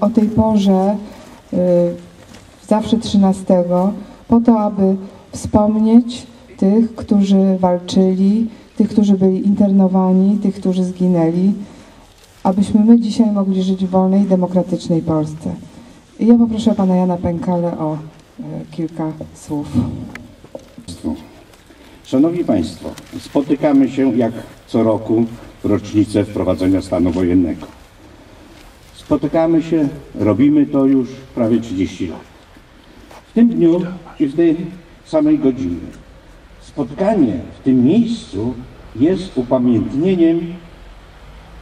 o tej porze, y, zawsze 13, po to, aby wspomnieć tych, którzy walczyli, tych, którzy byli internowani, tych, którzy zginęli, abyśmy my dzisiaj mogli żyć w wolnej, demokratycznej Polsce. I ja poproszę pana Jana Pękale o y, kilka słów. Szanowni Państwo, spotykamy się jak co roku w rocznicę wprowadzenia stanu wojennego. Spotykamy się, robimy to już prawie 30 lat. W tym dniu i w tej samej godzinie spotkanie w tym miejscu jest upamiętnieniem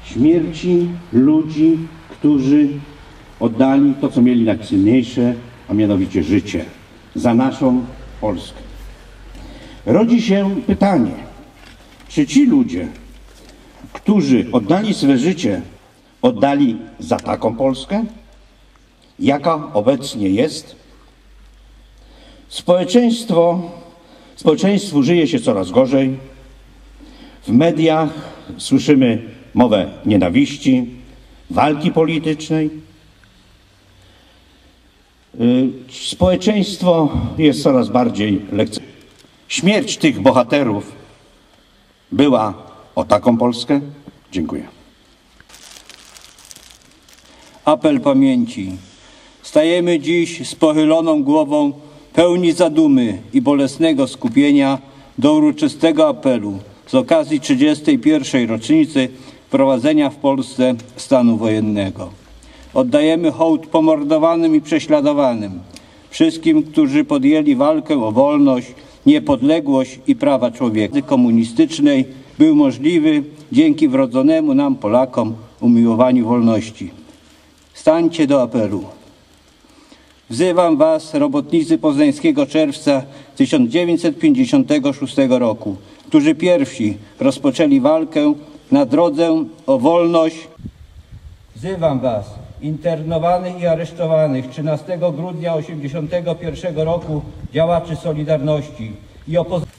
śmierci ludzi, którzy oddali to, co mieli najcenniejsze, a mianowicie życie za naszą Polskę. Rodzi się pytanie, czy ci ludzie, którzy oddali swe życie, oddali za taką Polskę, jaka obecnie jest? Społeczeństwo, społeczeństwu żyje się coraz gorzej. W mediach słyszymy mowę nienawiści, walki politycznej. Y, Społeczeństwo jest coraz bardziej lekceważone. Śmierć tych bohaterów była o taką Polskę? Dziękuję. Apel pamięci. Stajemy dziś z pochyloną głową, pełni zadumy i bolesnego skupienia do uroczystego apelu z okazji 31. rocznicy wprowadzenia w Polsce stanu wojennego. Oddajemy hołd pomordowanym i prześladowanym, wszystkim, którzy podjęli walkę o wolność, niepodległość i prawa człowieka. komunistycznej był możliwy dzięki wrodzonemu nam Polakom umiłowaniu wolności. Stańcie do apelu. Wzywam Was, robotnicy Poznańskiego Czerwca 1956 roku, którzy pierwsi rozpoczęli walkę na drodze o wolność. Wzywam Was, internowanych i aresztowanych 13 grudnia 1981 roku działaczy Solidarności i opozycji.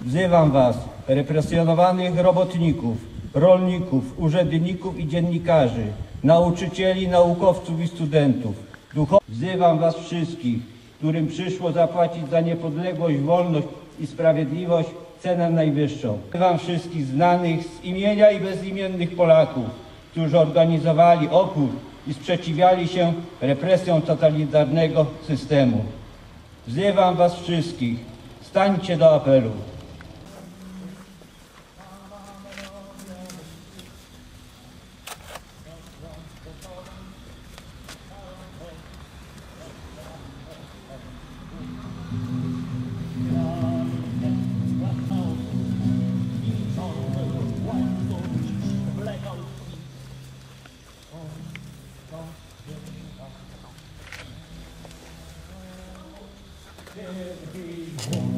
Wzywam Was, represjonowanych robotników, rolników, urzędników i dziennikarzy, nauczycieli, naukowców i studentów. Duchow... Wzywam Was wszystkich, którym przyszło zapłacić za niepodległość, wolność i sprawiedliwość cenę najwyższą. Wzywam wszystkich znanych z imienia i bezimiennych Polaków, którzy organizowali opór i sprzeciwiali się represjom totalitarnego systemu. Wzywam Was wszystkich, stańcie do apelu. Amen.